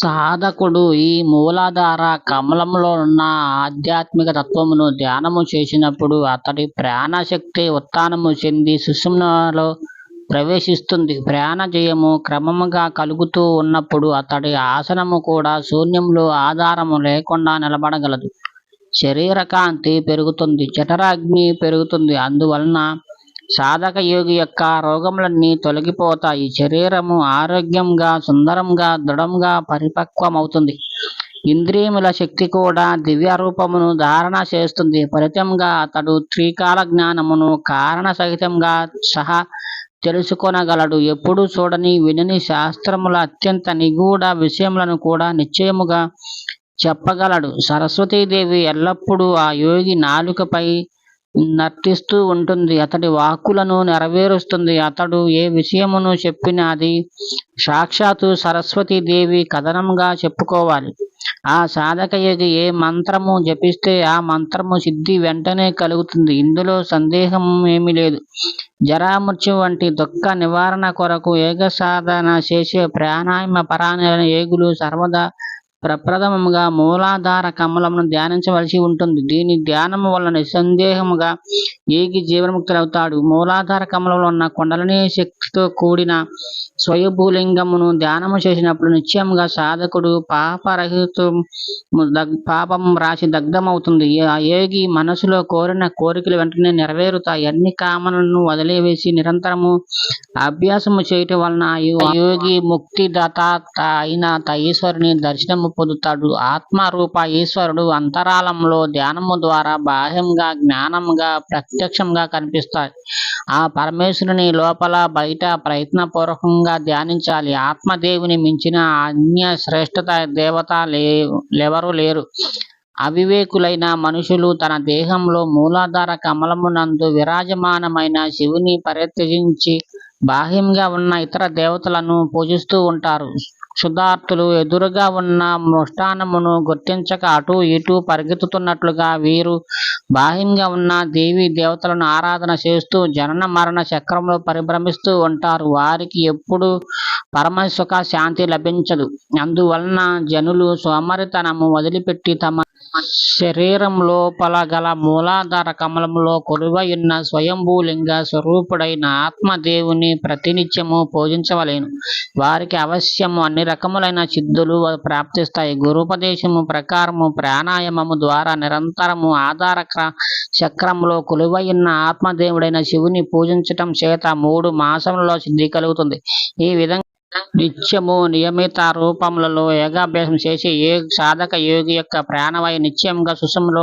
సాధకుడు ఈ మూలాధార కమలంలో ఉన్న ఆధ్యాత్మిక తత్వమును ధ్యానము చేసినప్పుడు అతడి ప్రాణశక్తి ఉత్థానము చెంది సుషుమ్నలో ప్రవేశిస్తుంది. ప్రాణజయము క్రమముగా కలుగుతూ ఉన్నప్పుడు అతడి ఆసనము కూడా శూన్యంలో ఆధారము లేకుండా నిలబడగలదు. శరీరకాంతి పెరుగుతుంది. జఠరాగ్ని పెరుగుతుంది. అందువలన సాధకయోగి యొక్క రోగములన్నీ తొలగిపోతాయి. శరీరము ఆరోగ్యంగా, సుందరంగా, దృఢంగా పరిపక్వమవుతుంది. ఇంద్రియముల శక్తి కూడా దివ్య రూపమును ధారణ చేస్తుంది. ఫలితంగా అతడు త్రికాల జ్ఞానమును కారణ సహితంగా సహా తెలుసుకొనగలడు. ఎప్పుడూ చూడని, వినని శాస్త్రముల అత్యంత నిగూఢ విషయములను కూడా నిశ్చయముగా చెప్పగలడు. సరస్వతీదేవి ఎల్లప్పుడూ ఆ యోగి నాలుకపై నర్తిస్తూ ఉంటుంది. అతడి వాక్కులను నెరవేరుస్తుంది. అతడు ఏ విషయమును చెప్పినా అది సాక్షాత్తు సరస్వతీదేవి కథనంగా చెప్పుకోవాలి. ఆ సాధక యోగి ఏ మంత్రము జపిస్తే ఆ మంత్రము సిద్ధి వెంటనే కలుగుతుంది. ఇందులో సందేహం ఏమీ లేదు. జరామృత్యు వంటి దుఃఖ నివారణ కొరకు యోగసాధన చేసే ప్రాణాయామ పరాయణులైన ఏగులు సర్వదా ప్రప్రథమముగా మూలాధార కమలమును ధ్యానించవలసి ఉంటుంది. దీని ధ్యానము వలన నిస్సందేహముగా యోగి జీవన్ముక్తులవుతాడు మూలాధార కమలంలో ఉన్న కొండలనే శక్తితో కూడిన స్వయభూలింగమును ధ్యానము చేసినప్పుడు నిశ్చయముగా సాధకుడు పాపరహితం పాపం రాసి దగ్ధమవుతుంది. ఆ యోగి మనసులో కోరిన కోరికలు వెంటనే నెరవేరుతాయి. అన్ని కామనలను వదిలివేసి నిరంతరము అభ్యాసము చేయటం వలన యోగి ముక్తిదాత అయిన ఈశ్వరుని దర్శనము పొందుతాడు. ఆత్మరూప ఈశ్వరుడు అంతరాలంలో ధ్యానము ద్వారా బాహ్యంగా జ్ఞానంగా జ్ఞానముగా ప్రత్యక్షంగా కనిపిస్తాయి ఆ పరమేశ్వరుని లోపల బయట ప్రయత్నపూర్వకంగా ధ్యానించాలి. ఆత్మదేవుని మించిన అన్య శ్రేష్టత దేవత లెవరూ లేరు. అవివేకులైన మనుషులు తన దేహంలో మూలాధార కమలమునందు విరాజమానమైన శివుని పరిత్యజించి బాహ్యంగా ఉన్న ఇతర దేవతలను పూజిస్తూ ఉంటారు. క్షుధార్తులు ఎదురుగా ఉన్న మృష్టానమును గుర్తించక అటు ఇటు పరిగెత్తుతున్నట్లుగా వీరు బాహ్యంగా ఉన్న దేవీ దేవతలను ఆరాధన చేస్తూ జనన మరణ చక్రంలో పరిభ్రమిస్తూ ఉంటారు. వారికి ఎప్పుడు పరమసుఖ శాంతి లభించదు. అందువలన జనులు సోమరితనము వదిలిపెట్టి తమ శరీరములోపల గల మూలాధార కమలములో కొలువైయున్న స్వయంభూలింగ స్వరూపుడైన ఆత్మదేవుని ప్రతినిత్యము పూజించవలేను వారికి అవశ్యము అన్ని రకములైన సిద్ధులు ప్రాప్తిస్తాయి. గురుపదేశము ప్రకారము ప్రాణాయామము ద్వారా నిరంతరము ఆధార చక్రములో కొలువయున్న ఆత్మదేవుడైన శివుని పూజించటం చేత మూడు మాసములలో సిద్ధి కలుగుతుంది. ఈ విధంగా నిత్యము నియమిత రూపములలో యోగాభ్యాసము చేసే సాధక యోగి యొక్క ప్రాణవాయువు నిత్యంగా సుషుమ్నలో